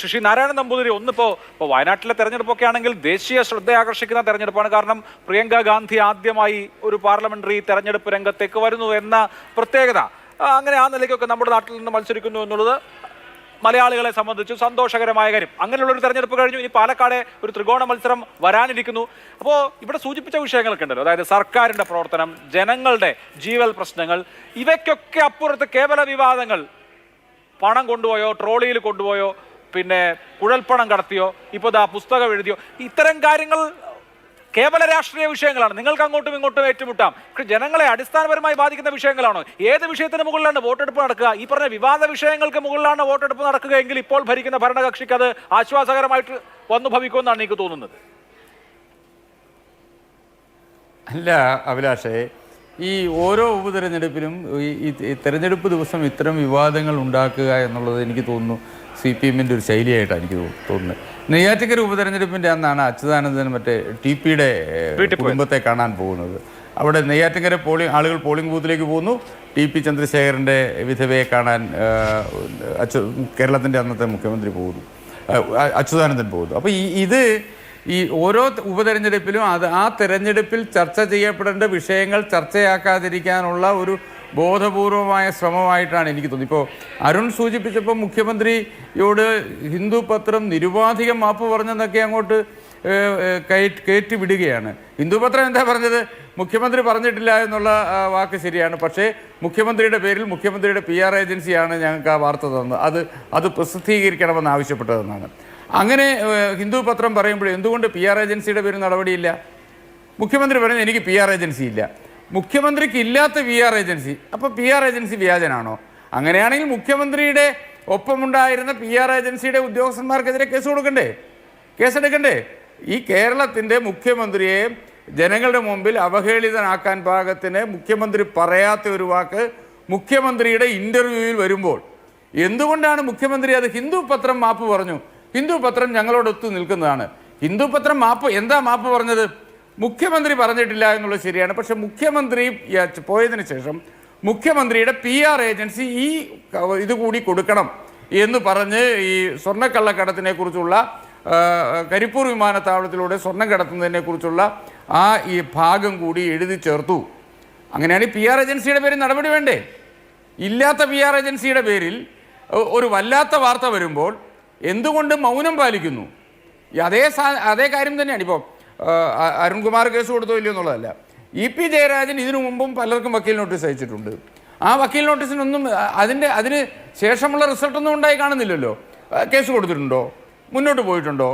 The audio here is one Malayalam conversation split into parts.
ശശി നാരായണൻ നമ്പൂതിരി ഒന്നിപ്പോ ഇപ്പോൾ വയനാട്ടിലെ തെരഞ്ഞെടുപ്പൊക്കെ ആണെങ്കിൽ ദേശീയ ശ്രദ്ധ ആകർഷിക്കുന്ന തെരഞ്ഞെടുപ്പാണ്. കാരണം പ്രിയങ്ക ഗാന്ധി ആദ്യമായി ഒരു പാർലമെന്ററി തെരഞ്ഞെടുപ്പ് രംഗത്തേക്ക് വരുന്നു എന്ന പ്രത്യേകത. അങ്ങനെ ആ നിലയ്ക്കൊക്കെ നമ്മുടെ നാട്ടിൽ നിന്ന് മത്സരിക്കുന്നു എന്നുള്ളത് മലയാളികളെ സംബന്ധിച്ച് സന്തോഷകരമായ കാര്യം. അങ്ങനെയുള്ള ഒരു തെരഞ്ഞെടുപ്പ് കഴിഞ്ഞു. ഇനി പാലക്കാടെ ഒരു ത്രികോണ മത്സരം വരാനിരിക്കുന്നു. അപ്പോൾ ഇവിടെ സൂചിപ്പിച്ച വിഷയങ്ങളൊക്കെ ഉണ്ടല്ലോ. അതായത് സർക്കാരിന്റെ പ്രവർത്തനം ജനങ്ങളുടെ ജീവൽ പ്രശ്നങ്ങൾ ഇവയ്ക്കൊക്കെ അപ്പുറത്ത് കേവല വിവാദങ്ങൾ. പണം കൊണ്ടുപോയോ ട്രോളിയിൽ കൊണ്ടുപോയോ പിന്നെ കുഴൽപ്പണം കടത്തിയോ ഇപ്പോൾ ദാ പുസ്തകം എഴുതിയോ. ഇത്തരം കാര്യങ്ങൾ കേവല രാഷ്ട്രീയ വിഷയങ്ങളാണ്. നിങ്ങൾക്ക് അങ്ങോട്ടും ഇങ്ങോട്ടും ഏറ്റുമുട്ടാം. പക്ഷെ ജനങ്ങളെ അടിസ്ഥാനപരമായി ബാധിക്കുന്ന വിഷയങ്ങളാണോ? ഏത് വിഷയത്തിന് മുകളിലാണ് വോട്ടെടുപ്പ് നടക്കുക? ഈ പറഞ്ഞ വിവാദ വിഷയങ്ങൾക്ക് മുകളിലാണ് വോട്ടെടുപ്പ് നടക്കുകയെങ്കിൽ ഇപ്പോൾ ഭരിക്കുന്ന ഭരണകക്ഷിക്ക് അത് ആശ്വാസകരമായിട്ട് വന്നു ഭവിക്കുമെന്നാണ് എനിക്ക് തോന്നുന്നത്. അല്ല അഭിലാഷേ ഈ ഓരോ ഉപതെരഞ്ഞെടുപ്പിലും ഈ തെരഞ്ഞെടുപ്പ് ദിവസം ഇത്തരം വിവാദങ്ങൾ ഉണ്ടാക്കുക എന്നുള്ളത് എനിക്ക് തോന്നുന്നു. സി പി എമ്മിന്റെ ഒരു ശൈലിയായിട്ടാണ് എനിക്ക് തോന്നുന്നത്. നെയ്യാറ്റിക്കര ഉപതെരഞ്ഞെടുപ്പിന്റെ അന്നാണ് അച്യുതാനന്ദൻ മറ്റേ ടി പിയുടെ കുടുംബത്തെ കാണാൻ പോകുന്നത്. അവിടെ നെയ്യാറ്റിക്കര പോളിംഗ് ആളുകൾ പോളിംഗ് ബൂത്തിലേക്ക് പോകുന്നു. ടി പി ചന്ദ്രശേഖരന്റെ വിധവയെ കാണാൻ അച്യു കേരളത്തിന്റെ അന്നത്തെ മുഖ്യമന്ത്രി പോകുന്നു. അച്യുതാനന്ദൻ പോകുന്നു. അപ്പോൾ ഈ ഇത് ഈ ഓരോ ഉപതെരഞ്ഞെടുപ്പിലും അത് ആ തെരഞ്ഞെടുപ്പിൽ ചർച്ച ചെയ്യപ്പെടേണ്ട വിഷയങ്ങൾ ചർച്ചയാക്കാതിരിക്കാനുള്ള ഒരു ബോധപൂർവമായ ശ്രമമായിട്ടാണ് എനിക്ക് തോന്നുന്നത്. ഇപ്പോൾ അരുൺ സൂചിപ്പിച്ചപ്പോൾ മുഖ്യമന്ത്രിയോട് ഹിന്ദു പത്രം നിരുപാധികം മാപ്പ് പറഞ്ഞെന്നൊക്കെ അങ്ങോട്ട് കയറ്റി കയറ്റി വിടുകയാണ് ഹിന്ദു പത്രം എന്താ പറഞ്ഞത്? മുഖ്യമന്ത്രി പറഞ്ഞിട്ടില്ല എന്നുള്ള വാക്ക് ശരിയാണ്. പക്ഷേ മുഖ്യമന്ത്രിയുടെ പേരിൽ മുഖ്യമന്ത്രിയുടെ പി ആർ ഏജൻസിയാണ് ഞങ്ങൾക്ക് ആ വാർത്ത തന്നത്. അത് അത് പ്രസിദ്ധീകരിക്കണമെന്ന് ആവശ്യപ്പെട്ടതെന്നാണ്. അങ്ങനെ ഹിന്ദു പത്രം പറയുമ്പോൾ എന്തുകൊണ്ട് പി ആർ ഏജൻസിയുടെ പേരിൽ നടപടിയില്ല? മുഖ്യമന്ത്രി പറയുന്നത് എനിക്ക് പി ആർ ഏജൻസി ഇല്ല. മുഖ്യമന്ത്രിക്ക് ഇല്ലാത്ത പി ആർ ഏജൻസി. അപ്പോൾ പി ആർ ഏജൻസി വ്യാജനാണോ? അങ്ങനെയാണെങ്കിൽ മുഖ്യമന്ത്രിയുടെ ഒപ്പമുണ്ടായിരുന്ന പി ആർ ഏജൻസിയുടെ ഉദ്യോഗസ്ഥന്മാർക്കെതിരെ കേസ് കൊടുക്കണ്ടേ? കേസെടുക്കണ്ടേ? ഈ കേരളത്തിന്റെ മുഖ്യമന്ത്രിയെ ജനങ്ങളുടെ മുമ്പിൽ അവഹേളിതനാക്കാൻ പാകത്തിന് മുഖ്യമന്ത്രി പറയാത്ത ഒരു വാക്ക് മുഖ്യമന്ത്രിയുടെ ഇന്റർവ്യൂവിൽ വരുമ്പോൾ എന്തുകൊണ്ടാണ് മുഖ്യമന്ത്രി അത് ഹിന്ദു പത്രം മാപ്പ് പറഞ്ഞു? ഹിന്ദു പത്രം ഞങ്ങളോടൊത്തു നിൽക്കുന്നതാണ്. ഹിന്ദു പത്രം മാപ്പ് എന്താ മാപ്പ് പറഞ്ഞത്? മുഖ്യമന്ത്രി പറഞ്ഞിട്ടില്ല എന്നുള്ളത് ശരിയാണ്. പക്ഷെ മുഖ്യമന്ത്രി പോയതിനു ശേഷം മുഖ്യമന്ത്രിയുടെ പി ആർ ഏജൻസി ഈ ഇതുകൂടി ഇത് കൂടി കൊടുക്കണം എന്ന് പറഞ്ഞ് ഈ സ്വർണക്കള്ളക്കടത്തിനെ കുറിച്ചുള്ള കരിപ്പൂർ വിമാനത്താവളത്തിലൂടെ സ്വർണം കടത്തുന്നതിനെ കുറിച്ചുള്ള ആ ഈ ഭാഗം കൂടി എഴുതി ചേർത്തു. അങ്ങനെയാണ് പി ആർ ഏജൻസിയുടെ പേരിൽ നടപടി വേണ്ടേ? ഇല്ലാത്ത പി ആർ ഏജൻസിയുടെ പേരിൽ ഒരു വല്ലാത്ത വാർത്ത വരുമ്പോൾ എന്തുകൊണ്ട് മൗനം പാലിക്കുന്നു? അതേ അതേ കാര്യം തന്നെയാണ്. ഇപ്പോൾ അരുൺകുമാർ കേസ് കൊടുത്തോ ഇല്ലയോ എന്നുള്ളതല്ല. ഇ പി ജയരാജൻ ഇതിനു മുമ്പും പലർക്കും വക്കീൽ നോട്ടീസ് അയച്ചിട്ടുണ്ട്. ആ വക്കീൽ നോട്ടീസിനൊന്നും അതിന്റെ അതിന് ശേഷമുള്ള റിസൾട്ടൊന്നും ഉണ്ടായി കാണുന്നില്ലല്ലോ. കേസ് കൊടുത്തിട്ടുണ്ടോ? മുന്നോട്ട് പോയിട്ടുണ്ടോ?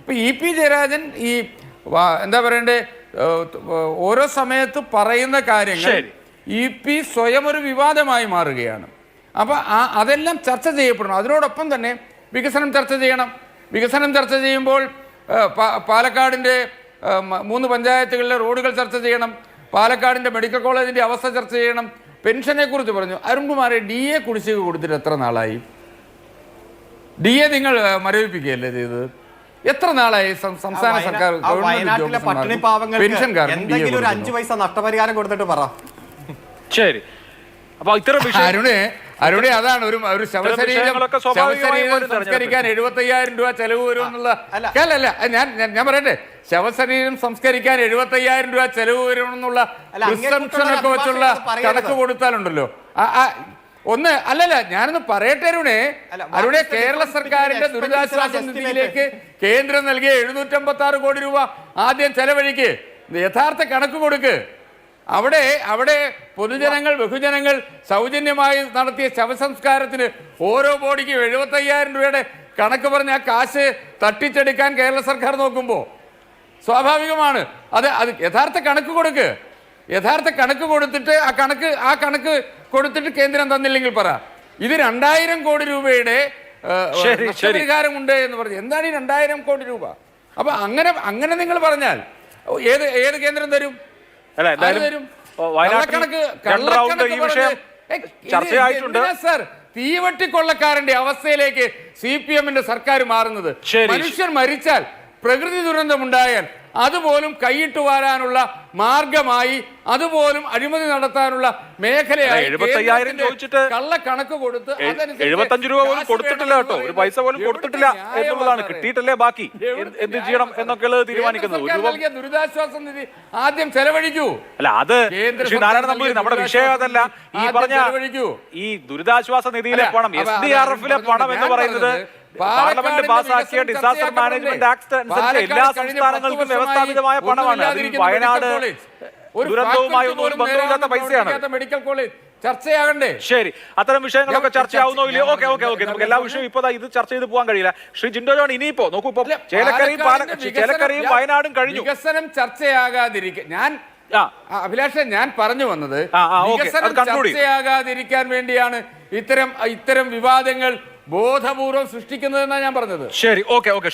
ഇപ്പോൾ ഇ പി ജയരാജൻ ഈ എന്താ പറയണ്ടേ ഓരോ സമയത്ത് പറയുന്ന കാര്യങ്ങൾ. ഇ പി സ്വയം ഒരു വിവാദമായി മാറുകയാണ്. അപ്പോൾ ആ അതെല്ലാം ചർച്ച ചെയ്യപ്പെടണം. അതിനോടൊപ്പം തന്നെ വികസനം ചർച്ച ചെയ്യണം. വികസനം ചർച്ച ചെയ്യുമ്പോൾ പാലക്കാടിന്റെ മൂന്ന് പഞ്ചായത്തുകളിലെ റോഡുകൾ ചർച്ച ചെയ്യണം പാലക്കാടിന്റെ മെഡിക്കൽ കോളേജിന്റെ അവസ്ഥ ചർച്ച ചെയ്യണം പെൻഷനെക്കുറിച്ച് പറഞ്ഞു. അരുൺകുമാറെ ഡി എ കുടിശ്ശിക കൊടുത്തിട്ട് എത്ര നാളായി? ഡി എ നിങ്ങൾ മരവിപ്പിക്കുകയല്ലേ ചെയ്തത്? എത്ര നാളായി? സംസ്ഥാന സർക്കാർ പൈസ നഷ്ടപരിഹാരം കൊടുത്തിട്ട് പറ. ശരി. അപ്പൊ ഇത്ര അരുണെ അരുണെ അതാണ് ഒരു ഒരു ശവശരീരം ശവശരീരം സംസ്കരിക്കാൻ എഴുപത്തി അയ്യായിരം രൂപ ചെലവ് വരും എന്നുള്ള അല്ല. അല്ല അല്ല ഞാൻ ഞാൻ- പറയട്ടെ. ശവശരീരം സംസ്കരിക്കാൻ എഴുപത്തി അയ്യായിരം രൂപ ചെലവ് വരും എന്നുള്ള ഒക്കെ വെച്ചുള്ള കണക്ക് കൊടുത്താലുണ്ടല്ലോ. ഒന്ന് അല്ലല്ല ഞാനൊന്ന് പറയട്ടെ അരുണേ. അരുണെ കേരള സർക്കാരിന്റെ ദുരിതാശ്വാസ നിധിയിലേക്ക് കേന്ദ്രം നൽകിയ എഴുന്നൂറ്റമ്പത്തി ആറ് കോടി രൂപ ആദ്യം ചെലവഴിക്ക്. യഥാർത്ഥ കണക്ക് കൊടുക്ക്. അവിടെ അവിടെ പൊതുജനങ്ങൾ ബഹുജനങ്ങൾ സൗജന്യമായി നടത്തിയ ശവസംസ്കാരത്തിന് ഓരോ ബോഡിക്കും എഴുപത്തയ്യായിരം രൂപയുടെ കണക്ക് പറഞ്ഞ ആ കാശ് തട്ടിച്ചെടുക്കാൻ കേരള സർക്കാർ നോക്കുമ്പോൾ സ്വാഭാവികമാണ്. അത് അത് യഥാർത്ഥ കണക്ക് കൊടുക്ക്. യഥാർത്ഥ കണക്ക് കൊടുത്തിട്ട് ആ കണക്ക് ആ കണക്ക് കൊടുത്തിട്ട് കേന്ദ്രം തന്നില്ലെങ്കിൽ പറ. ഇത് രണ്ടായിരം കോടി രൂപയുടെ. നഷ്ടപരിഹാരമുണ്ട് എന്ന് പറഞ്ഞു. എന്താണ് ഈ രണ്ടായിരം കോടി രൂപ? അപ്പൊ അങ്ങനെ അങ്ങനെ നിങ്ങൾ പറഞ്ഞാൽ ഏത് ഏത് കേന്ദ്രം തരും? അല്ല എന്തായാലും വയനാട്ടിൽ റൗണ്ട് ഈ വിഷയം ചർച്ചയായിട്ടുണ്ട് സർ? തീവട്ടി കൊള്ളക്കാരന്റെ അവസ്ഥയിലേക്ക് സി പി എമ്മിന്റെ സർക്കാർ മാറുന്നത്. മനുഷ്യർ മനുഷ്യൻ മരിച്ചാൽ പ്രകൃതി ദുരന്തമുണ്ടായാൽ അതുപോലും കൈയിട്ട് വാരാനുള്ള മാർഗമായി അതുപോലും അഴിമതി നടത്താനുള്ള മേഖലയായി എഴുപത്തയ്യായിരം 75,000 കേന്ദ്രത്തിന്റെ ചോദിച്ചിട്ട് കള്ളക്കണക്ക് കൊടുത്ത് എഴുപത്തഞ്ച് രൂപ പോലും കൊടുത്തിട്ടില്ല കേട്ടോ. ഒരു പൈസ പോലും കൊടുത്തിട്ടില്ല എന്നുള്ളതാണ്. കിട്ടിയിട്ടല്ലേ ബാക്കി? എന്ത് ചെയ്യണം എന്നൊക്കെയുള്ളത് തീരുമാനിക്കുന്നത് ദുരിതാശ്വാസ നിധി ആദ്യം ചെലവഴിക്കൂ. അല്ല അത് നമ്മുടെ വിഷയം അതല്ല. ഈ പറഞ്ഞ ഈ ദുരിതാശ്വാസ നിധിയിലെ പണം എസ് ഡി ആർ എഫിലെ പണം എന്ന് പറയുന്നത് പാർലമെന്റ് പാസാക്കിയ ഡിസാസ്റ്റർ മാനേജ്മെന്റ് ആക്ട് അനുസരിച്ച് എല്ലാ സംസ്ഥാനങ്ങൾക്കും വ്യവസ്ഥാപിതമായ പണമാണ്. അതിൽ വയനാട് ദുരന്തവുമായി ഒന്നും ബന്ധമില്ലാത്ത പൈസയാണ്. മെഡിക്കൽ കോളേജ് ചർച്ചയാകണ്ടേ? ശരി. അത്തരം വിഷയങ്ങളൊക്കെ ചർച്ചയാവുന്നോ ചർച്ച- ഇല്ലയോ? Okay okay okay. നമുക്ക് എല്ലാ വിഷയവും ഇപ്പൊ ഇത് ചർച്ച ചെയ്ത് പോകാൻ കഴിയില്ല. ശ്രീ ജിൻഡോ ജോൺ ഇനിയിപ്പോ നോക്കൂ ഇപ്പൊ ചേലക്കറിയും ചേലക്കരയും ചേലക്കരയും വയനാടും കഴിഞ്ഞു. വികസനം ചർച്ചയാകാതിരിക്കെ ഞാൻ അഭിലാഷൻ ഞാൻ പറഞ്ഞു വന്നത് വികസനം ചർച്ചയാകാതിരിക്കാൻ വേണ്ടിയാണ് ഇത്തരം ഇത്തരം വിവാദങ്ങൾ ബോധപൂർവം സൃഷ്ടിക്കുന്നതെന്നാണ് ഞാൻ പറഞ്ഞത്. ശരി ഓക്കെ ഓക്കെ